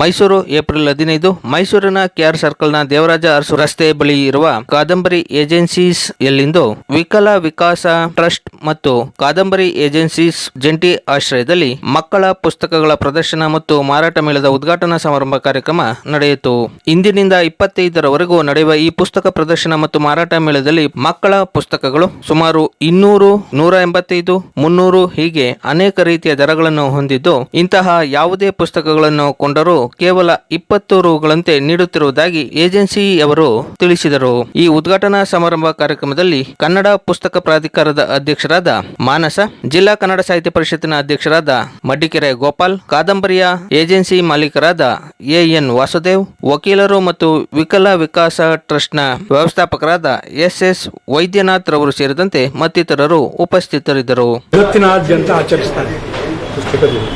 Mysuru, April ಹದಿನೈದು. ಮೈಸೂರಿನ K R ಸರ್ಕಲ್ನ Devaraja Arasu ರಸ್ತೆ ಬಳಿ ಇರುವ ಕಾದಂಬರಿ ಏಜೆನ್ಸೀಸ್ ಎಲ್ಲಿಂದು ವಿಕಲ ವಿಕಾಸ ಟ್ರಸ್ಟ್ ಮತ್ತು ಕಾದಂಬರಿ ಏಜೆನ್ಸೀಸ್ ಜಂಟಿ ಆಶ್ರಯದಲ್ಲಿ ಮಕ್ಕಳ ಪುಸ್ತಕಗಳ ಪ್ರದರ್ಶನ ಮತ್ತು ಮಾರಾಟ ಮೇಳದ ಉದ್ಘಾಟನಾ ಸಮಾರಂಭ ಕಾರ್ಯಕ್ರಮ ನಡೆಯಿತು. ಇಂದಿನಿಂದ ಇಪ್ಪತ್ತೈದರವರೆಗೂ ನಡೆಯುವ ಈ ಪುಸ್ತಕ ಪ್ರದರ್ಶನ ಮತ್ತು ಮಾರಾಟ ಮೇಳದಲ್ಲಿ ಮಕ್ಕಳ ಪುಸ್ತಕಗಳು ಸುಮಾರು ಇನ್ನೂರು, ನೂರ ಎಂಬತ್ತೈದು, ಮುನ್ನೂರು ಹೀಗೆ ಅನೇಕ ರೀತಿಯ ದರಗಳನ್ನು ಹೊಂದಿದ್ದು, ಇಂತಹ ಯಾವುದೇ ಪುಸ್ತಕಗಳನ್ನು ಕೊಂಡರೂ ಕೇವಲ ಇಪ್ಪತ್ತು ರುಗಳಂತೆ ನೀಡುತ್ತಿರುವುದಾಗಿ ಏಜೆನ್ಸಿಯವರು ತಿಳಿಸಿದರು. ಈ ಉದ್ಘಾಟನಾ ಸಮಾರಂಭ ಕಾರ್ಯಕ್ರಮದಲ್ಲಿ ಕನ್ನಡ ಪುಸ್ತಕ ಪ್ರಾಧಿಕಾರದ ಅಧ್ಯಕ್ಷರಾದ ಮಾನಸ, ಜಿಲ್ಲಾ ಕನ್ನಡ ಸಾಹಿತ್ಯ ಪರಿಷತ್ತಿನ ಅಧ್ಯಕ್ಷರಾದ ಮಡ್ಡಿಕೆರೆ ಗೋಪಾಲ್, ಕಾದಂಬರಿಯ ಏಜೆನ್ಸಿ ಮಾಲೀಕರಾದ ಎಎನ್ ವಾಸುದೇವ್, ವಕೀಲರು ಮತ್ತು ವಿಕಲ ವಿಕಾಸ ಟ್ರಸ್ಟ್ನ ವ್ಯವಸ್ಥಾಪಕರಾದ ಎಸ್ ಎಸ್ ವೈದ್ಯನಾಥ್ ರವರು ಸೇರಿದಂತೆ ಮತ್ತಿತರರು ಉಪಸ್ಥಿತರಿದ್ದರು. ಜಗತ್ತಿನಾದ್ಯಂತ ಆಚರಿಸ್ತಾರೆ.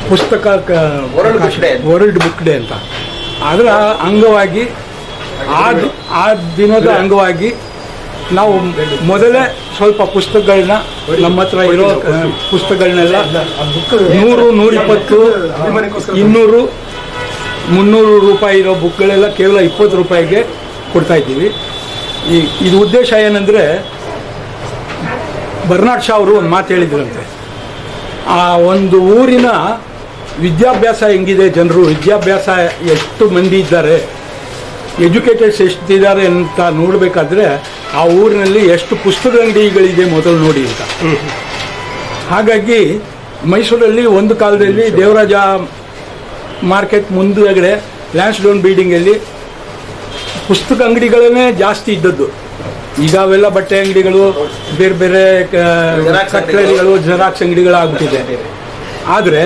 ಪುಸ್ತಕ ವರ್ಲ್ಡ್ ಬುಕ್ ಡೇ ಅಂತ. ಅದರ ಅಂಗವಾಗಿ ಆ ಆ ದಿನದ ಅಂಗವಾಗಿ ನಾವು ಮೊದಲೇ ಸ್ವಲ್ಪ ಪುಸ್ತಕಗಳನ್ನ ನಮ್ಮ ಹತ್ರ ಇರೋ ಪುಸ್ತಕಗಳನ್ನೆಲ್ಲ ನೂರು ನೂರಿಪ್ಪತ್ತು ಇನ್ನೂರು ಮುನ್ನೂರು ರೂಪಾಯಿ ಇರೋ ಬುಕ್ಗಳೆಲ್ಲ ಕೇವಲ ಇಪ್ಪತ್ತು ರೂಪಾಯಿಗೆ ಕೊಡ್ತಾ ಇದ್ದೀವಿ. ಈ ಇದು ಉದ್ದೇಶ ಏನಂದರೆ ಬರ್ನಾಡ್ ಶಾ ಅವರು ಒಂದು ಮಾತು ಹೇಳಿದ್ರಂತೆ. ಆ ಒಂದು ಊರಿನ ವಿದ್ಯಾಭ್ಯಾಸ ಹೆಂಗಿದೆ? ಜನರು ವಿದ್ಯಾಭ್ಯಾಸ ಎಷ್ಟು ಮಂದಿ ಇದ್ದಾರೆ? ಎಜುಕೇಟೆಡ್ಸ್ ಎಷ್ಟಿದ್ದಾರೆ ಅಂತ ನೋಡಬೇಕಾದ್ರೆ ಆ ಊರಿನಲ್ಲಿ ಎಷ್ಟು ಪುಸ್ತಕ ಅಂಗಡಿಗಳಿದೆ ಮೊದಲು ನೋಡಿ ಅಂತ. ಹಾಗಾಗಿ ಮೈಸೂರಲ್ಲಿ ಒಂದು ಕಾಲದಲ್ಲಿ ದೇವರಾಜ ಮಾರ್ಕೆಟ್ ಮುಂದುಗಡೆ ಲ್ಯಾನ್ಸ್ಡೌನ್ ಬಿಲ್ಡಿಂಗಲ್ಲಿ ಪುಸ್ತಕ ಅಂಗಡಿಗಳನ್ನೇ ಜಾಸ್ತಿ ಇದ್ದದ್ದು. ಈಗ ಅವೆಲ್ಲ ಬಟ್ಟೆ ಅಂಗಡಿಗಳು ಬೇರೆ ಬೇರೆ ಕಟ್ಲೆಗಳು ಜೆರಾಕ್ಸ್ ಅಂಗಡಿಗಳಾಗ್ಬಿಟ್ಟಿದೆ. ಆದರೆ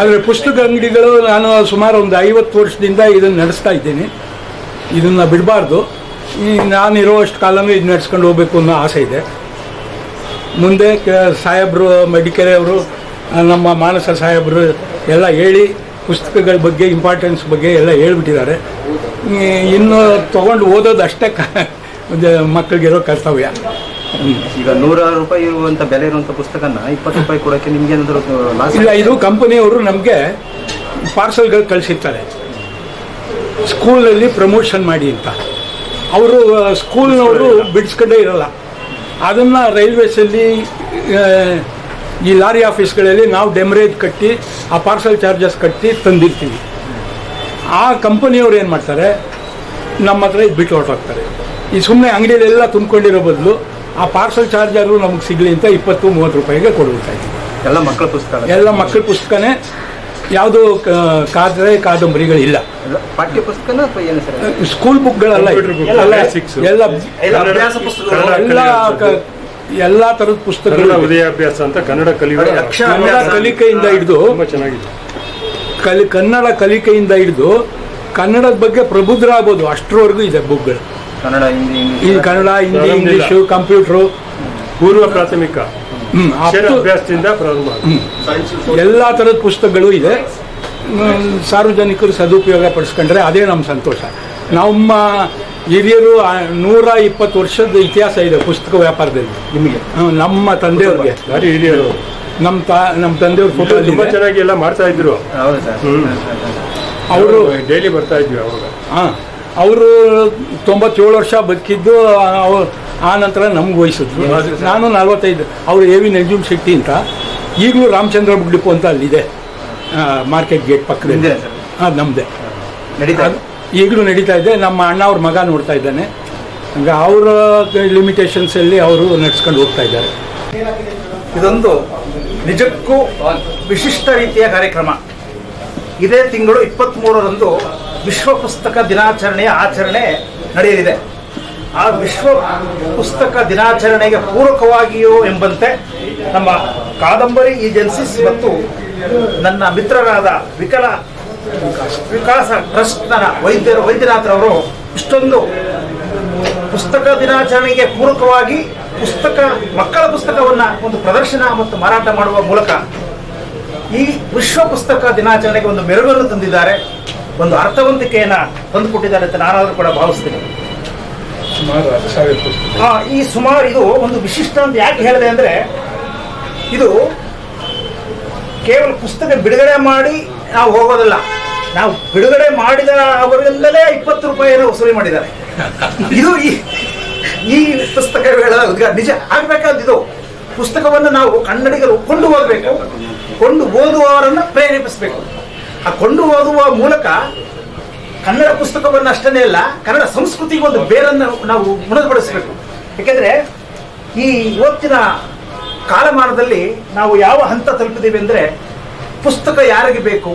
ಆದರೆ ಪುಸ್ತಕ ಅಂಗಡಿಗಳು ನಾನು ಸುಮಾರು ಒಂದು ಐವತ್ತು ವರ್ಷದಿಂದ ಇದನ್ನು ನಡೆಸ್ತಾ ಇದ್ದೀನಿ. ಇದನ್ನು ಬಿಡಬಾರ್ದು. ಈ ನಾನಿರುವಷ್ಟು ಕಾಲನೂ ಇದು ನಡೆಸ್ಕೊಂಡು ಹೋಗ್ಬೇಕು ಅನ್ನೋ ಆಸೆ ಇದೆ. ಮುಂದೆ ಸಾಹೇಬ್ರು ಮಡಿಕೆರೆ ಅವರು ನಮ್ಮ ಮಾನಸ ಸಾಹೇಬರು ಎಲ್ಲ ಹೇಳಿ ಪುಸ್ತಕಗಳ ಬಗ್ಗೆ ಇಂಪಾರ್ಟೆನ್ಸ್ ಬಗ್ಗೆ ಎಲ್ಲ ಹೇಳ್ಬಿಟ್ಟಿದ್ದಾರೆ. ಇನ್ನು ತೊಗೊಂಡು ಓದೋದು ಅಷ್ಟೇ ಕ ಇರೋ ಕರ್ತವ್ಯ. ಈಗ ನೂರಾರು ರೂಪಾಯಿ ಇರುವಂತ ಬೆಲೆ ಇರುವಂತ ಪುಸ್ತಕನ ಇಪ್ಪತ್ತು ರೂಪಾಯಿ ಕೊಡೋಕೆ ನಿಮ್ಗೆ ಏನಾದ್ರು ಲಾಸ್ ಇಲ್ಲ ಇದು ಕಂಪನಿಯವರು ನಮಗೆ ಪಾರ್ಸಲ್ಗಳು ಕಳಿಸಿರ್ತಾರೆ. ಸ್ಕೂಲಲ್ಲಿ ಪ್ರಮೋಷನ್ ಮಾಡಿ ಅಂತ. ಅವರು ಸ್ಕೂಲ್ನವರು ಬಿಡಿಸ್ಕೊಂಡೇ ಇರಲ್ಲ. ಅದನ್ನು ರೈಲ್ವೇಸಲ್ಲಿ ಈ ಲಾರಿ ಆಫೀಸ್ಗಳಲ್ಲಿ ನಾವು ಡೆಮರೇಜ್ ಕಟ್ಟಿ ಆ ಪಾರ್ಸಲ್ ಚಾರ್ಜಸ್ ಕಟ್ಟಿ ತಂದಿರ್ತೀವಿ. ಆ ಕಂಪನಿಯವ್ರು ಏನು ಮಾಡ್ತಾರೆ? ನಮ್ಮ ಹತ್ರ ಇದು ಬಿಟ್ಟು ಹೊರಟೋಗ್ತಾರೆ. ಈ ಸುಮ್ಮನೆ ಅಂಗಡಿಯಲ್ಲೆಲ್ಲ ತುಂಬಿಕೊಂಡಿರೋ ಬದಲು ಆ ಪಾರ್ಸಲ್ ಚಾರ್ಜರು ನಮಗೆ ಸಿಗಲಿ ಅಂತ ಇಪ್ಪತ್ತು ಮೂವತ್ತು ರೂಪಾಯಿಗೆ ಕೊಡ್ಬಿಡ್ತಾ ಇದ್ದೀವಿ ಎಲ್ಲ ಮಕ್ಕಳ ಪುಸ್ತಕ. ಎಲ್ಲ ಮಕ್ಕಳ ಪುಸ್ತಕನೇ. ಯಾವುದು ಕಾದ್ರೆ ಕಾದಂಬರಿಗಳಿಲ್ಲ. ಎಲ್ಲ ಪಾಠ್ಯ ಪುಸ್ತಕನ ಅಥವಾ ಸರ್? ಸ್ಕೂಲ್ ಬುಕ್ಗಳೆಲ್ಲ. ಎಲ್ಲ ಎಲ್ಲ ಎಲ್ಲ ಥರದ ಪುಸ್ತಕಗಳು. ಉದಯಾಭ್ಯಾಸ ಅಂತ ಕನ್ನಡ ಕಲಿಯುವ ಕನ್ನಡ ಕಲಿಕೆಯಿಂದ ಹಿಡಿದು ತುಂಬಾ ಚೆನ್ನಾಗಿದೆ. ಕಲಿ ಕನ್ನಡ ಕಲಿಕೆಯಿಂದ ಹಿಡಿದು ಕನ್ನಡದ ಬಗ್ಗೆ ಪ್ರಬುದ್ಧರಾಗ್ಬೋದು. ಅಷ್ಟರವರೆಗೂ ಇದೆ ಬುಕ್ಗಳು ಕನ್ನಡ ಹಿಂದಿ ಈ English Kannada Hindi. English computer ಪೂರ್ವ ಪ್ರಾಥಮಿಕ. ಅಭ್ಯಾಸದಿಂದ ಪ್ರಾರಂಭ ಆಗುತ್ತೆ. ಎಲ್ಲ ಥರದ ಪುಸ್ತಕಗಳು ಇದೆ. ಸಾರ್ವಜನಿಕರು ಸದುಪಯೋಗ ಪಡಿಸ್ಕೊಂಡ್ರೆ ಅದೇ ನಮ್ಮ ಸಂತೋಷ. ನಮ್ಮ ಹಿರಿಯರು ನೂರ ಇಪ್ಪತ್ತು ವರ್ಷದ ಇತಿಹಾಸ ಇದೆ ಪುಸ್ತಕ ವ್ಯಾಪಾರದಲ್ಲಿ. ನಿಮಗೆ? ನಮ್ಮ ತಂದೆಯವ್ರಿಗೆ. ಭಾರಿ ಹಿರಿಯರು? ನಮ್ಮ ತಾ ನಮ್ಮ ತಂದೆಯವ್ರ ಫೋಟೋ ತುಂಬಾ ಚೆನ್ನಾಗಿ ಎಲ್ಲ ಮಾಡ್ತಾ ಇದ್ರು. ಹೌದು ಸರ್. ಅವರು ಡೈಲಿ ಬರ್ತಾ ಇದ್ವಿ ಅವಾಗ. ಹಾಂ. ಅವರು ತೊಂಬತ್ತೇಳು ವರ್ಷ ಬದುಕಿದ್ದು ಅವ್ರು ಆ ನಂತರ ನಮ್ಗೆ ವಹಿಸಿದ್ರು ನಾನು ನಲ್ವತ್ತೈದು. ಅವರು ಎ ವಿ ನಂಜುಮ್ ಶೆಟ್ಟಿ ಅಂತ. ಈಗಲೂ ರಾಮಚಂದ್ರ ಬುಗ್ಡಿಪು ಅಂತ ಅಲ್ಲಿದೆ. ಮಾರ್ಕೆಟ್ ಗೇಟ್ ಪಕ್ಕದಿಂದ? ಹಾಂ ನಮ್ಮದೇ ನಡೀತಾ. ಈಗಲೂ ನಡೀತಾ ಇದೆ. ನಮ್ಮ ಅಣ್ಣ ಅವ್ರ ಮಗ ನೋಡ್ತಾ ಇದ್ದಾನೆ. ಹಂಗೆ ಅವರ ಲಿಮಿಟೇಷನ್ಸಲ್ಲಿ ಅವರು ನಡ್ಸ್ಕೊಂಡು ಹೋಗ್ತಾ ಇದ್ದಾರೆ. ಇದೊಂದು ನಿಜಕ್ಕೂ ವಿಶಿಷ್ಟ ರೀತಿಯ ಕಾರ್ಯಕ್ರಮ. ಇದೇ ತಿಂಗಳು ಇಪ್ಪತ್ತ್ಮೂರರಂದು ವಿಶ್ವ ಪುಸ್ತಕ ದಿನಾಚರಣೆಯ ಆಚರಣೆ ನಡೆಯಲಿದೆ. ಆ ವಿಶ್ವ ಪುಸ್ತಕ ದಿನಾಚರಣೆಗೆ ಪೂರಕವಾಗಿಯೋ ಎಂಬಂತೆ ನಮ್ಮ ಕಾದಂಬರಿ ಏಜೆನ್ಸೀಸ್ ಮತ್ತು ನನ್ನ ಮಿತ್ರರಾದ ವಿಕಲ ವಿಕಾಸ ಟ್ರಸ್ಟ್ನ ವೈದ್ಯರು ವೈದ್ಯನಾಥರವರು ಇಷ್ಟೊಂದು ಪುಸ್ತಕ ದಿನಾಚರಣೆಗೆ ಪೂರಕವಾಗಿ ಪುಸ್ತಕ, ಮಕ್ಕಳ ಪುಸ್ತಕವನ್ನು ಒಂದು ಪ್ರದರ್ಶನ ಮತ್ತು ಮಾರಾಟ ಮಾಡುವ ಮೂಲಕ ಈ ವಿಶ್ವ ಪುಸ್ತಕ ದಿನಾಚರಣೆಗೆ ಒಂದು ಮೆರುಗನ್ನು ತಂದಿದ್ದಾರೆ. ಒಂದು ಅರ್ಥವಂತಿಕೆಯನ್ನ ತಂದುಕೊಟ್ಟಿದ್ದಾರೆ ಅಂತ ನಾನಾದರೂ ಕೂಡ ಭಾವಿಸ್ತೀನಿ. ಈ ಸುಮಾರು ಇದು ಒಂದು ವಿಶಿಷ್ಟ ಅಂತ ಯಾಕೆ ಹೇಳಿದೆ ಅಂದರೆ ಇದು ಕೇವಲ ಪುಸ್ತಕ ಬಿಡುಗಡೆ ಮಾಡಿ ನಾವು ಹೋಗೋದಲ್ಲ ನಾವು ಬಿಡುಗಡೆ ಮಾಡಿದ ಅವರಿಂದಲೇ ಇಪ್ಪತ್ತು ರೂಪಾಯಿಯನ್ನು ವಸೂಲಿ ಮಾಡಿದ್ದಾರೆ. ಇದು ಈ ಈ ಪುಸ್ತಕಗಳ ಉದ್ಘಾಟನೆ ನಿಜ ಆಗಬೇಕಾದಿದು ಪುಸ್ತಕವನ್ನು ನಾವು ಕನ್ನಡಿಗರು ಕೊಂಡು ಓದಬೇಕು ಕೊಂಡು ಓದುವವರನ್ನು ಪ್ರೇರೇಪಿಸಬೇಕು. ಆ ಕೊಂಡು ಓದುವ ಮೂಲಕ ಕನ್ನಡ ಪುಸ್ತಕವನ್ನು ಅಷ್ಟೇ ಅಲ್ಲ, ಕನ್ನಡ ಸಂಸ್ಕೃತಿಗೆ ಒಂದು ಬೇರನ್ನು ನಾವು ಮುಣದ್ಬಡಿಸಬೇಕು ಯಾಕೆಂದ್ರೆ ಈ ಇವತ್ತಿನ ಕಾಲಮಾನದಲ್ಲಿ ನಾವು ಯಾವ ಹಂತ ತಲುಪಿದ್ದೀವಿ ಅಂದರೆ ಪುಸ್ತಕ ಯಾರಿಗೆ ಬೇಕು,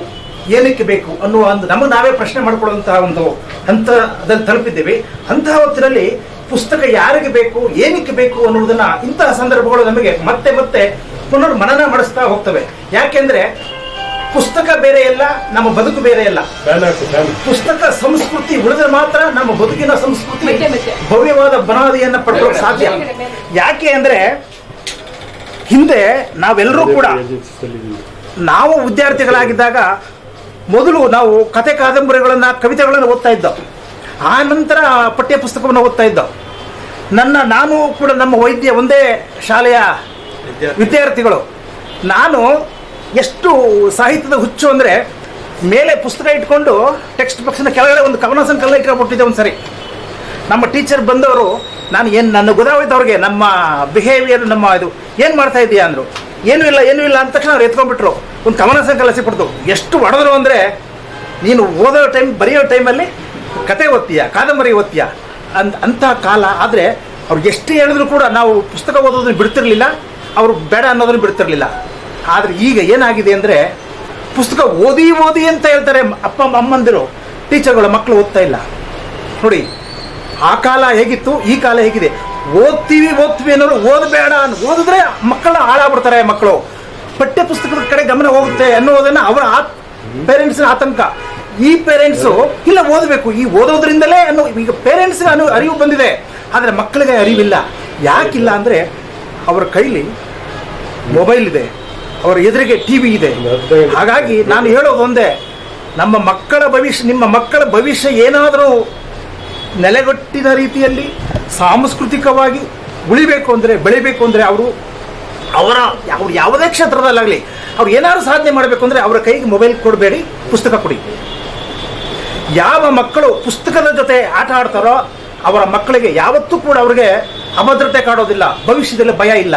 ಏನಕ್ಕೆ ಬೇಕು ಅನ್ನುವ ಒಂದು ನಮ್ಮ ನಾವೇ ಪ್ರಶ್ನೆ ಮಾಡಿಕೊಳ್ಳುವಂತಹ ಒಂದು ಹಂತದಲ್ಲಿ ತಲುಪಿದ್ದೀವಿ. ಅಂತಹ ಹೊತ್ತಿನಲ್ಲಿ ಪುಸ್ತಕ ಯಾರಿಗೆ ಬೇಕು, ಏನಕ್ಕೆ ಬೇಕು ಅನ್ನುವುದನ್ನ ಇಂತಹ ಸಂದರ್ಭಗಳು ನಮಗೆ ಮತ್ತೆ ಮತ್ತೆ ಪುನರ್ ಮನನ ಮಾಡಿಸ್ತಾ ಹೋಗ್ತವೆ. ಯಾಕೆಂದ್ರೆ ಪುಸ್ತಕ ಬೇರೆ ಇಲ್ಲ ನಮ್ಮ ಬದುಕು ಬೇರೆ ಇಲ್ಲ. ಪುಸ್ತಕ ಸಂಸ್ಕೃತಿ ಉಳಿದ್ರೆ ಮಾತ್ರ ನಮ್ಮ ಬದುಕಿನ ಸಂಸ್ಕೃತಿ ಭವ್ಯವಾದ ಬನಾದಿಯನ್ನ ಪಡ್ಕೊಳ್ಳೋಕೆ ಸಾಧ್ಯ. ಯಾಕೆ ಅಂದ್ರೆ ಹಿಂದೆ ನಾವೆಲ್ಲರೂ ಕೂಡ ನಾವು ವಿದ್ಯಾರ್ಥಿಗಳಾಗಿದ್ದಾಗ ಮೊದಲು ನಾವು ಕತೆ ಕಾದಂಬರಿಗಳನ್ನು ಕವಿತೆಗಳನ್ನು ಓದ್ತಾ ಇದ್ದೋ. ಆ ನಂತರ ಪಠ್ಯ ಪುಸ್ತಕವನ್ನು ಓದ್ತಾ ಇದ್ದೋ. ನನ್ನ ನಾನು ಕೂಡ ನಮ್ಮ ವೈದ್ಯ ಒಂದೇ ಶಾಲೆಯ ವಿದ್ಯಾರ್ಥಿಗಳು. ನಾನು ಎಷ್ಟು ಸಾಹಿತ್ಯದ ಹುಚ್ಚು ಅಂದರೆ ಮೇಲೆ ಪುಸ್ತಕ ಇಟ್ಕೊಂಡು ಟೆಕ್ಸ್ಟ್ ಬಾಕ್ಸ್ನ ಕೆಳಗಡೆ ಒಂದು ಕವನ ಸಂಕಲನ ಇಟ್ಕೊಂಡ್ಬಿಟ್ಟಿದ್ದೆ ಒಂದು ಸರಿ ನಮ್ಮ ಟೀಚರ್ ಬಂದವರು, ನಾನು ಏನು, ನನ್ನ ಗೊತ್ತಾಗೋಯ್ತು ನಮ್ಮ ಬಿಹೇವಿಯರ್ ನಮ್ಮ ಇದು ಏನು ಮಾಡ್ತಾ ಇದೆಯಾ? ಅಂದರು. ಏನೂ ಇಲ್ಲ ಏನೂ ಇಲ್ಲ, ಅಂದ ತಕ್ಷಣ ಅವ್ರು ಎತ್ಕೊಂಡ್ಬಿಟ್ರು. ಒಂದು ಕವನ ಸಂಕಲನ ಸಿಕ್ಬಿಡ್ತು ಎಷ್ಟು ಹೊಡೆದ್ರು ಅಂದರೆ, ನೀನು ಓದೋ ಟೈಮ್, ಬರೆಯೋ ಟೈಮಲ್ಲಿ ಕತೆ ಓದ್ತೀಯ, ಕಾದಂಬರಿ ಓದ್ತೀಯ? ಅಂತ ಅಂಥ ಕಾಲ ಆದರೆ ಅವ್ರು ಎಷ್ಟು ಹೇಳಿದ್ರು ಕೂಡ ನಾವು ಪುಸ್ತಕ ಓದೋದನ್ನು ಬಿಡ್ತಿರಲಿಲ್ಲ, ಅವರು ಬೇಡ ಅನ್ನೋದನ್ನು ಬಿಡ್ತಿರ್ಲಿಲ್ಲ. ಆದರೆ ಈಗ ಏನಾಗಿದೆ ಅಂದರೆ ಪುಸ್ತಕ ಓದಿ ಓದಿ ಅಂತ ಹೇಳ್ತಾರೆ ಅಪ್ಪ ಅಮ್ಮಂದಿರು. ಟೀಚರ್ಗಳು ಮಕ್ಕಳು ಓದ್ತಾ ಇಲ್ಲ. ನೋಡಿ, ಆ ಕಾಲ ಹೇಗಿತ್ತು, ಈ ಕಾಲ ಹೇಗಿದೆ. ಓದ್ತೀವಿ ಓದ್ತೀವಿ ಅನ್ನೋರು ಓದಬೇಡ ಅಂತ ಓದಿದ್ರೆ ಮಕ್ಕಳ ಹಾಳಾಗ್ಬಿಡ್ತಾರೆ ಮಕ್ಕಳು. ಪಠ್ಯ ಪುಸ್ತಕದ ಕಡೆ ಗಮನ ಹೋಗುತ್ತೆ ಅನ್ನೋದನ್ನು ಅವರ ಪೇರೆಂಟ್ಸ್ನ ಆತಂಕ. ಈ ಪೇರೆಂಟ್ಸು ಇಲ್ಲ ಓದಬೇಕು, ಈ ಓದೋದ್ರಿಂದಲೇ ಅನ್ನೋ, ಈಗ ಪೇರೆಂಟ್ಸ್ಗೆ ಅನು, ಅರಿವು ಬಂದಿದೆ. ಆದರೆ ಮಕ್ಕಳಿಗೆ ಅರಿವಿಲ್ಲ. ಯಾಕಿಲ್ಲ ಅಂದರೆ ಅವರ ಕೈಲಿ ಮೊಬೈಲ್ ಇದೆ. ಅವರ ಎದುರಿಗೆ ಟಿ ವಿ ಇದೆ. ಹಾಗಾಗಿ ನಾನು ಹೇಳೋದು ಒಂದೇ, ನಮ್ಮ ಮಕ್ಕಳ ಭವಿಷ್ಯ, ನಿಮ್ಮ ಮಕ್ಕಳ ಭವಿಷ್ಯ ಏನಾದರೂ ನೆಲೆಗಟ್ಟಿದ ರೀತಿಯಲ್ಲಿ ಸಾಂಸ್ಕೃತಿಕವಾಗಿ ಉಳಿಬೇಕು ಅಂದರೆ, ಬೆಳಿಬೇಕು ಅಂದರೆ ಅವರು ಅವರ, ಅವ್ರು ಯಾವುದೇ ಕ್ಷೇತ್ರದಲ್ಲಾಗಲಿ, ಅವ್ರು ಏನಾದ್ರು ಸಾಧನೆ ಮಾಡಬೇಕು ಅಂದರೆ ಅವರ ಕೈಗೆ ಮೊಬೈಲ್ ಕೊಡಬೇಡಿ, ಪುಸ್ತಕ ಕೊಡಿ. ಯಾವ ಮಕ್ಕಳು ಪುಸ್ತಕದ ಜೊತೆ ಆಟ ಆಡ್ತಾರೋ, ಅವರ ಮಕ್ಕಳಿಗೆ ಯಾವತ್ತೂ ಕೂಡ ಅವ್ರಿಗೆ ಅಭದ್ರತೆ ಕಾಡೋದಿಲ್ಲ, ಭವಿಷ್ಯದಲ್ಲಿ ಭಯ ಇಲ್ಲ.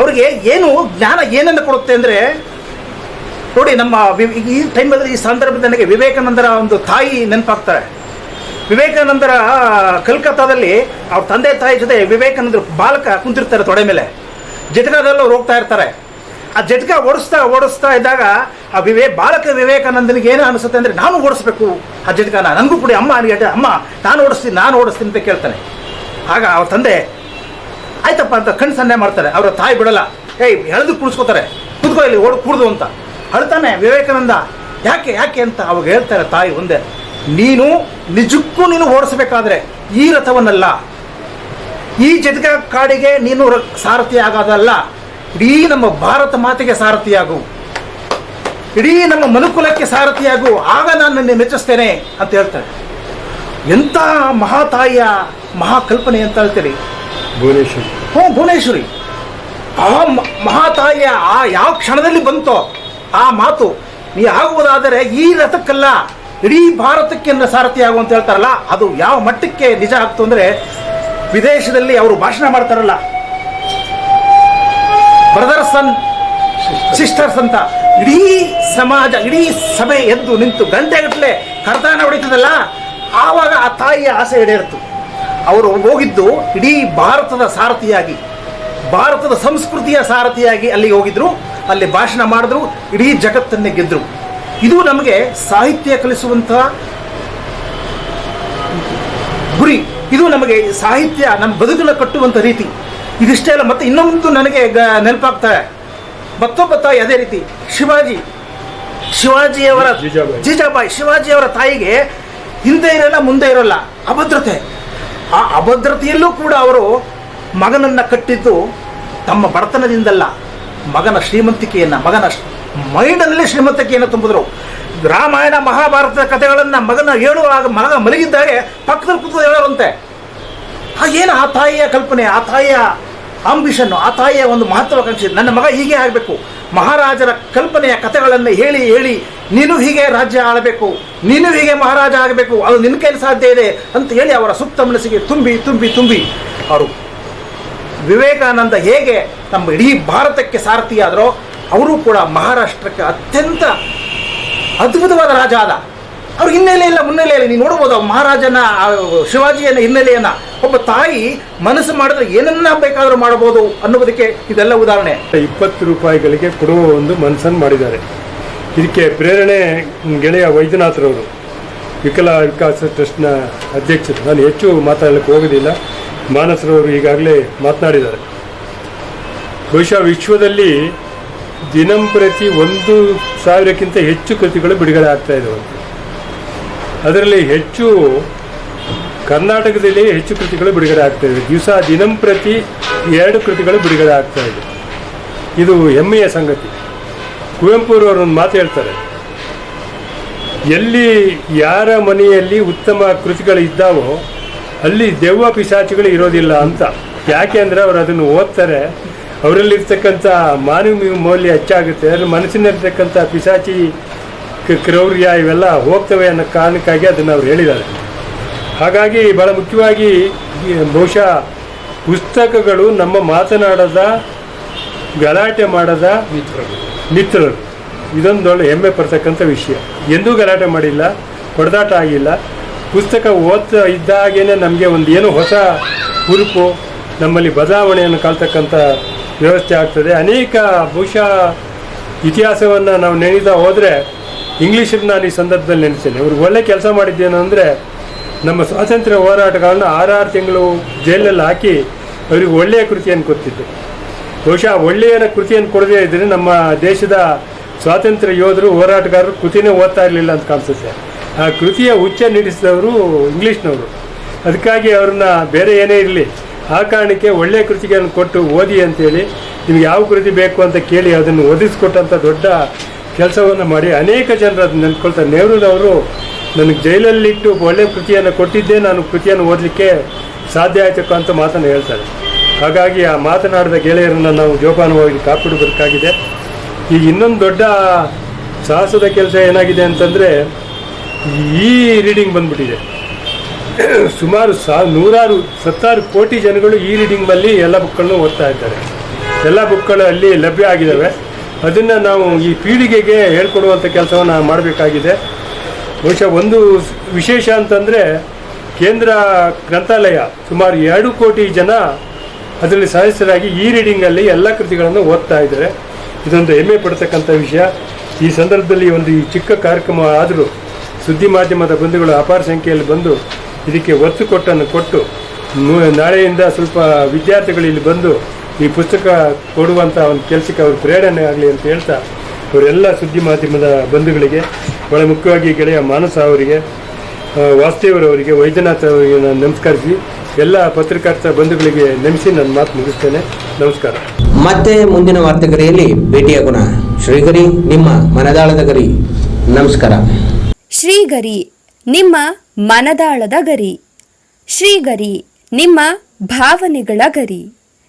ಅವ್ರಿಗೆ ಏನು ಜ್ಞಾನ ಏನನ್ನು ಕೊಡುತ್ತೆ ಅಂದರೆ ನೋಡಿ ನಮ್ಮ ಈ ಟೈಮಲ್ಲಿ ಈ ಸಂದರ್ಭದಲ್ಲಿ ನನಗೆ ವಿವೇಕಾನಂದರ ಒಂದು ತಾಯಿ ನೆನಪಾಗ್ತಾರೆ. ವಿವೇಕಾನಂದರ ಕಲ್ಕತ್ತಾದಲ್ಲಿ ಅವ್ರ ತಂದೆ ತಾಯಿ ಜೊತೆ ವಿವೇಕಾನಂದರು ಬಾಲಕ ಕುಂತಿರ್ತಾರೆ ತೊಡೆ ಮೇಲೆ. ಜಟಕಾದಲ್ಲಿ ಅವ್ರು ಹೋಗ್ತಾ ಇರ್ತಾರೆ. ಆ ಜಟಕ ಓಡಿಸ್ತಾ ಓಡಿಸ್ತಾ ಇದ್ದಾಗ ಆ ವಿವೇ ಬಾಲಕ ವಿವೇಕಾನಂದನಿಗೆ ಏನು ಅನಿಸುತ್ತೆ ಅಂದರೆ ನಾನು ಓಡಿಸ್ಬೇಕು ಆ ಜಟಕನ. ನನಗೂ ಕೂಡ ಅಮ್ಮ ಹೇಳ್ತಾರೆ, ಅಮ್ಮ ನಾನು ಓಡಿಸ್ತೀನಿ ನಾನು ಓಡಿಸ್ತೀನಿ ಅಂತ ಕೇಳ್ತಾನೆ. ಆಗ ಅವ್ರ ತಂದೆ ಆಯ್ತಪ್ಪ ಅಂತ ಕಣ್ಣು ಸನ್ನೆ ಮಾಡ್ತಾರೆ. ಅವರ ತಾಯಿ ಬಿಡಲ್ಲ. ಏಯ್, ಎಳೆದು ಕುಡಿಸ್ಕೋತಾರೆ. ಕುದ್ಕೋ ಇಲ್ಲಿ, ಓಡ್ ಕುಡ್ದು ಅಂತ. ಅಳ್ತಾನೆ ವಿವೇಕಾನಂದ. ಯಾಕೆ ಯಾಕೆ ಅಂತ ಅವಾಗ ಹೇಳ್ತಾರೆ ತಾಯಿ ಒಂದೇ. ನೀನು ನಿಜಕ್ಕೂ ನೀನು ಓಡಿಸ್ಬೇಕಾದ್ರೆ ಈ ರಥವನ್ನಲ್ಲ. ಈ ಜಗದ ಕಾಡಿಗೆ ನೀನು ಸಾರಥಿ ಆಗೋದಲ್ಲ. ಇಡೀ ನಮ್ಮ ಭಾರತ ಮಾತೆಗೆ ಸಾರಥಿಯಾಗು ಇಡೀ ನಮ್ಮ ಮನುಕುಲಕ್ಕೆ ಸಾರಥಿಯಾಗು ಆಗ ನಾನು ನಿನ್ನೆ ಮೆಚ್ಚಿಸ್ತೇನೆ ಅಂತ ಹೇಳ್ತಾರೆ. ಎಂಥ ಮಹಾತಾಯಿಯ ಮಹಾಕಲ್ಪನೆ ಅಂತ ಹೇಳ್ತೀರಿ. ಭುವನೇಶ್ವರ್. ಹ್ಞೂ, ಭುವನೇಶ್ವರಿ. ಆ ಮಹಾತಾಯಿಯ ಆ ಯಾವ ಕ್ಷಣದಲ್ಲಿ ಬಂತೋ ಆ ಮಾತು ನೀ ಆಗುವುದಾದರೆ ಈ ರಥಕ್ಕಲ್ಲ, ಇಡೀ ಭಾರತಕ್ಕೆ ಸಾರಥಿ ಆಗು ಅಂತ ಹೇಳ್ತಾರಲ್ಲ, ಅದು ಯಾವ ಮಟ್ಟಕ್ಕೆ ನಿಜ ಆಗ್ತು ಅಂದರೆ ವಿದೇಶದಲ್ಲಿ ಅವರು ಭಾಷಣ ಮಾಡ್ತಾರಲ್ಲ. ಬ್ರದರ್ಸ್ ಅನ್ ಸಿಸ್ಟರ್ಸ್ ಅಂತ, ಇಡೀ ಸಮಾಜ, ಇಡೀ ಸಭೆ ಎದ್ದು ನಿಂತು ಗಂಟೆಗಟ್ಟಲೆ ಕರ್ತಾನ ಹೊಡಿತದಲ್ಲ, ಆವಾಗ ಆ ತಾಯಿಯ ಆಸೆ ಈಡೇರಿತು. ಅವರು ಹೋಗಿದ್ದು ಇಡೀ ಭಾರತದ ಸಾರಥಿಯಾಗಿ ಭಾರತದ ಸಂಸ್ಕೃತಿಯ ಸಾರಥಿಯಾಗಿ ಅಲ್ಲಿಗೆ ಹೋಗಿದ್ರು ಅಲ್ಲಿ ಭಾಷಣ ಮಾಡಿದ್ರು ಇಡೀ ಜಗತ್ತನ್ನೇ ಗೆದ್ದರು ಇದು ನಮಗೆ ಸಾಹಿತ್ಯ ಕಲಿಸುವಂತಹ ಗುರಿ. ಇದು ನಮಗೆ ಸಾಹಿತ್ಯ ನಮ್ಮ ಬದುಕನ್ನು ಕಟ್ಟುವಂಥ ರೀತಿ. ಇದಿಷ್ಟೇ ಅಲ್ಲ ಮತ್ತೆ ಇನ್ನೊಂದು ನನಗೆ ಗ- ನೆನಪಾಗ್ತಾರೆ ಮತ್ತೊಬ್ಬ ತಾಯಿ ಅದೇ ರೀತಿ ಶಿವಾಜಿ. ಶಿವಾಜಿಯವರ ಜೀಜಾಬಾಯಿ. ಜೀಜಾಬಾಯಿ ಶಿವಾಜಿಯವರ ತಾಯಿಗೆ ಹಿಂದೆ ಇರಲ್ಲ ಮುಂದೆ ಇರಲ್ಲ ಅಭದ್ರತೆ. ಆ ಅಭದ್ರತೆಯಲ್ಲೂ ಕೂಡ ಅವರು ಮಗನನ್ನು ಕಟ್ಟಿದ್ದು ತಮ್ಮ ಬಡತನದಿಂದಲ್ಲ. ಮಗನ ಶ್ರೀಮಂತಿಕೆಯನ್ನು, ಮಗನ ಮೈಂಡಲ್ಲಿ ಶ್ರೀಮಂತಿಕೆಯನ್ನು ತುಂಬಿದ್ರು. ರಾಮಾಯಣ, ಮಹಾಭಾರತದ ಕಥೆಗಳನ್ನು ಮಗನ ಹೇಳುವಾಗ ಮಗ ಮಲಗಿದ್ದಾಗೆ ಪಕ್ಕದಲ್ಲಿ ಕೂತು ಹೇಳೋರಂತೆ. ಏನು ಆ ತಾಯಿಯ ಕಲ್ಪನೆ, ಆ ತಾಯಿಯ ಆಂಬಿಷನ್ ಆ ತಾಯಿಯ ಒಂದು ಮಹತ್ವಾಕಾಂಕ್ಷೆ ನನ್ನ ಮಗ ಹೀಗೆ ಆಗಬೇಕು. ಮಹಾರಾಜರ ಕಲ್ಪನೆಯ ಕಥೆಗಳನ್ನು ಹೇಳಿ ಹೇಳಿ, ನೀನು ಹೀಗೆ ರಾಜ್ಯ ಆಳಬೇಕು, ನೀನು ಹೀಗೆ ಮಹಾರಾಜ ಆಗಬೇಕು, ಅದು ನಿನ್ನ ಕೈಲಿ ಸಾಧ್ಯ ಇದೆ ಅಂತ ಹೇಳಿ ಅವರ ಸುಪ್ತ ಮನಸ್ಸಿಗೆ ತುಂಬಿ ತುಂಬಿ ತುಂಬಿ ಅವರು. ವಿವೇಕಾನಂದ ಹೇಗೆ ನಮ್ಮ ಇಡೀ ಭಾರತಕ್ಕೆ ಸಾರಥಿಯಾದರೋ, ಅವರು ಕೂಡ ಮಹಾರಾಷ್ಟ್ರಕ್ಕೆ ಅತ್ಯಂತ ಅದ್ಭುತವಾದ ರಾಜ ಆದ. ಅವ್ರ ಹಿನ್ನೆಲೆ ಇಲ್ಲ, ಮುನ್ನೆಲೆ ಇಲ್ಲ. ನೀವು ನೋಡ್ಬೋದು ಮಹಾರಾಜನ ಶಿವಾಜಿಯನ್ನ ಶಿವಾಜಿಯನ ಹಿನ್ನೆಲೆಯನ್ನ. ಒಬ್ಬ ತಾಯಿ ಮನಸ್ಸು ಮಾಡಿದ್ರೆ ಏನನ್ನ ಬೇಕಾದರೂ ಮಾಡಬಹುದು ಅನ್ನೋದಕ್ಕೆ ಇದೆಲ್ಲ ಉದಾಹರಣೆ. ಇಪ್ಪತ್ತು ರೂಪಾಯಿಗಳಿಗೆ ಕೊಡುವ ಒಂದು ಮನಸ್ಸನ್ನು ಮಾಡಿದ್ದಾರೆ. ಇದಕ್ಕೆ ಪ್ರೇರಣೆ ಗೆಳೆಯ ವೈದ್ಯನಾಥರವರು, ವಿಕಲ ವಿಕಾಸ ಟ್ರಸ್ಟ್ನ ಅಧ್ಯಕ್ಷರು. ನಾನು ಹೆಚ್ಚು ಮಾತಾಡಲಿಕ್ಕೆ ಹೋಗೋದಿಲ್ಲ. ಮಾನಸರವರು ಈಗಾಗಲೇ ಮಾತನಾಡಿದ್ದಾರೆ. ಬಹುಶಃ ವಿಶ್ವದಲ್ಲಿ ದಿನಂಪ್ರತಿ ಒಂದು ಸಾವಿರಕ್ಕಿಂತ ಹೆಚ್ಚು ಕೃತಿಗಳು ಬಿಡುಗಡೆ ಆಗ್ತಾ ಇದ್ದಾವೆ ಅದರಲ್ಲಿ ಹೆಚ್ಚು ಕರ್ನಾಟಕದಲ್ಲಿ ಹೆಚ್ಚು ಕೃತಿಗಳು ಬಿಡುಗಡೆ ಆಗ್ತಾ ಇದೆ ದಿವಸ ದಿನಂಪ್ರತಿ ಎರಡು ಕೃತಿಗಳು ಬಿಡುಗಡೆ ಆಗ್ತಾ ಇದೆ. ಇದು ಹೆಮ್ಮೆಯ ಸಂಗತಿ. ಕುವೆಂಪುರವರು ಒಂದು ಮಾತು ಹೇಳ್ತಾರೆ. ಎಲ್ಲಿ ಯಾರ ಮನೆಯಲ್ಲಿ ಉತ್ತಮ ಕೃತಿಗಳು ಇದ್ದಾವೋ ಅಲ್ಲಿ ದೆವ್ವ ಪಿಶಾಚಿಗಳು ಇರೋದಿಲ್ಲ ಅಂತ. ಯಾಕೆ ಅಂದರೆ ಅವರು ಅದನ್ನು ಓದ್ತಾರೆ. ಅವರಲ್ಲಿರ್ತಕ್ಕಂಥ ಮಾನವೀಯ ಮೌಲ್ಯ ಹೆಚ್ಚಾಗುತ್ತೆ. ಅದ್ರ ಮನಸ್ಸಿನಲ್ಲಿರ್ತಕ್ಕಂಥ ಪಿಶಾಚಿ ಕ್ರೌರ್ಯ ಇವೆಲ್ಲ ಹೋಗ್ತವೆ ಅನ್ನೋ ಕಾರಣಕ್ಕಾಗಿ ಅದನ್ನು ಅವ್ರು ಹೇಳಿದ್ದಾರೆ. ಹಾಗಾಗಿ ಬಹಳ ಮುಖ್ಯವಾಗಿ ಬಹುಶಃ ಪುಸ್ತಕಗಳು ನಮ್ಮ ಮಾತನಾಡದ ಗಲಾಟೆ ಮಾಡದ ಮಿತ್ರರು. ಇದೊಂದು ಒಳ್ಳೆ ಹೆಮ್ಮೆ ಪಡ್ತಕ್ಕಂಥ ವಿಷಯ. ಎಂದೂ ಗಲಾಟೆ ಮಾಡಿಲ್ಲ ಹೊಡೆದಾಟ ಆಗಿಲ್ಲ. ಪುಸ್ತಕ ಓದ್ತಾ ಇದ್ದಾಗೇನೆ ನಮಗೆ ಒಂದು ಏನು ಹೊಸ ಹುರುಪು ನಮ್ಮಲ್ಲಿ ಬದಲಾವಣೆಯನ್ನು ಕಾಲ್ತಕ್ಕಂಥ ವ್ಯವಸ್ಥೆ ಆಗ್ತದೆ. ಅನೇಕ ಬಹುಶಃ ಇತಿಹಾಸವನ್ನು ನಾವು ನೆನೆದ ಹೋದರೆ ಇಂಗ್ಲೀಷನ್ನು ನಾನು ಈ ಸಂದರ್ಭದಲ್ಲಿ ನೆನೆಸ್ತೇನೆ ಅವ್ರಿಗೆ ಒಳ್ಳೆ ಕೆಲಸ ಮಾಡಿದ್ದೇನು ಅಂದರೆ, ನಮ್ಮ ಸ್ವಾತಂತ್ರ್ಯ ಹೋರಾಟಗಾರನ ಆರಾರು ತಿಂಗಳು ಜೈಲಲ್ಲಿ ಹಾಕಿ ಅವರಿಗೆ ಒಳ್ಳೆಯ ಕೃತಿಯನ್ನು ಕೊಡ್ತಿದ್ದೆ ಬಹುಶಃ ಒಳ್ಳೆಯ ಕೃತಿಯನ್ನು ಕೊಡದೇ ಇದ್ದರೆ ನಮ್ಮ ದೇಶದ ಸ್ವಾತಂತ್ರ್ಯ ಯೋಧರು, ಹೋರಾಟಗಾರರು ಕೃತಿನೇ ಓದ್ತಾ ಇರಲಿಲ್ಲ ಅಂತ ಕಾಣಿಸುತ್ತೆ. ಆ ಕೃತಿಯ ಉಚ್ಚ ನೀಡಿಸಿದವರು ಇಂಗ್ಲೀಷ್ನವರು. ಅದಕ್ಕಾಗಿ ಅವ್ರನ್ನ ಬೇರೆ ಏನೇ ಇರಲಿ, ಆ ಕಾರಣಕ್ಕೆ ಒಳ್ಳೆಯ ಕೃತಿಗಳನ್ನು ಕೊಟ್ಟು ಓದಿ ಅಂತೇಳಿ, ನಿಮ್ಗೆ ಯಾವ ಕೃತಿ ಬೇಕು ಅಂತ ಕೇಳಿ ಅದನ್ನು ಒದಗಿಸ್ಕೊಟ್ಟಂಥ ದೊಡ್ಡ ಕೆಲಸವನ್ನು ಮಾಡಿ ಅನೇಕ ಜನರು ಅದನ್ನ ನೆನ್ಕೊಳ್ತಾರೆ. ನೆಹರೂರವರು ನನಗೆ ಜೈಲಲ್ಲಿಟ್ಟು ಒಳ್ಳೆಯ ಕೃತಿಯನ್ನು ಕೊಟ್ಟಿದ್ದೇ ನಾನು ಕೃತಿಯನ್ನು ಓದಲಿಕ್ಕೆ ಸಾಧ್ಯ ಆಯ್ತಕ್ಕ ಅಂತ ಮಾತನ್ನು ಹೇಳ್ತಾರೆ. ಹಾಗಾಗಿ ಆ ಮಾತನಾಡಿದ ಗೆಳೆಯರನ್ನು ನಾವು ಜೋಪಾನವಾಗಿ ಕಾಪಿಡಬೇಕಾಗಿದೆ. ಈಗ ಇನ್ನೊಂದು ದೊಡ್ಡ ಸಾಹಸದ ಕೆಲಸ ಏನಾಗಿದೆ ಅಂತಂದರೆ ಈ ರೀಡಿಂಗ್ ಬಂದ್ಬಿಟ್ಟಿದೆ. ಸುಮಾರು ಸಾ, ನೂರಾರು, ಸತ್ತಾರು ಕೋಟಿ ಜನಗಳು ಈ ರೀಡಿಂಗ್ನಲ್ಲಿ ಎಲ್ಲ ಬುಕ್ಗಳನ್ನು ಓದ್ತಾ ಇದ್ದಾರೆ. ಎಲ್ಲ ಬುಕ್ಗಳು ಅಲ್ಲಿ ಲಭ್ಯ ಆಗಿದ್ದಾವೆ ಅದನ್ನು ನಾವು ಈ ಪೀಳಿಗೆಗೆ ಹೇಳ್ಕೊಡುವಂಥ ಕೆಲಸವನ್ನು ಮಾಡಬೇಕಾಗಿದೆ. ಬಹುಶಃ ಒಂದು ವಿಶೇಷ ಅಂತಂದರೆ ಕೇಂದ್ರ ಗ್ರಂಥಾಲಯ ಸುಮಾರು ಎರಡು ಕೋಟಿ ಜನ ಅದರಲ್ಲಿ ಸದಸ್ಯರಾಗಿ ಈ ರೀಡಿಂಗಲ್ಲಿ ಎಲ್ಲ ಕೃತಿಗಳನ್ನು ಓದ್ತಾ ಇದ್ದಾರೆ. ಇದೊಂದು ಹೆಮ್ಮೆ ಪಡ್ತಕ್ಕಂಥ ವಿಷಯ. ಈ ಸಂದರ್ಭದಲ್ಲಿ ಒಂದು ಈ ಚಿಕ್ಕ ಕಾರ್ಯಕ್ರಮ ಆದರೂ ಸುದ್ದಿ ಮಾಧ್ಯಮದ ಬಂಧುಗಳು ಅಪಾರ ಸಂಖ್ಯೆಯಲ್ಲಿ ಬಂದು ಇದಕ್ಕೆ ಒತ್ತು ಕೊಟ್ಟನ್ನು ಕೊಟ್ಟು, ನಾಳೆಯಿಂದ ಸ್ವಲ್ಪ ವಿದ್ಯಾರ್ಥಿಗಳು ಇಲ್ಲಿ ಬಂದು ಈ ಪುಸ್ತಕ ಕೊಡುವಂಥ ಒಂದು ಕೆಲಸಕ್ಕೆ ಅವ್ರ ಪ್ರೇರಣೆ ಆಗಲಿ ಅಂತ ಹೇಳ್ತಾ ಅವರೆಲ್ಲ ಸುದ್ದಿ ಮಾಧ್ಯಮದ ಬಂಧುಗಳಿಗೆ ಬಹಳ ಮುಖ್ಯವಾಗಿ ಗೆಳೆಯ ಮಾನಸ ಅವರಿಗೆ ವಾಸುದೇವರವರಿಗೆ ವೈದ್ಯನಾಥ್ ಅವರಿಗೆ ನಾನು ನಮಸ್ಕರಿಸಿ ಎಲ್ಲ ಪತ್ರಕರ್ತ ಬಂಧುಗಳಿಗೆ ನೆನೆಸಿ ನನ್ನ ಮಾತು ಮುಗಿಸ್ತೇನೆ. ನಮಸ್ಕಾರ. ಮತ್ತೆ ಮುಂದಿನ ವಾರ್ತೆಗರಿಯಲ್ಲಿ ಭೇಟಿಯಾಗೋಣ ಶ್ರೀಗರಿ ನಿಮ್ಮ ಮನದಾಳದ ಗರಿ. ನಮಸ್ಕಾರ. ಶ್ರೀಗರಿ ನಿಮ್ಮ ಮನದಾಳದ ಗರಿ. ಶ್ರೀಗರಿ ನಿಮ್ಮ ಭಾವನೆಗಳ ಗರಿ.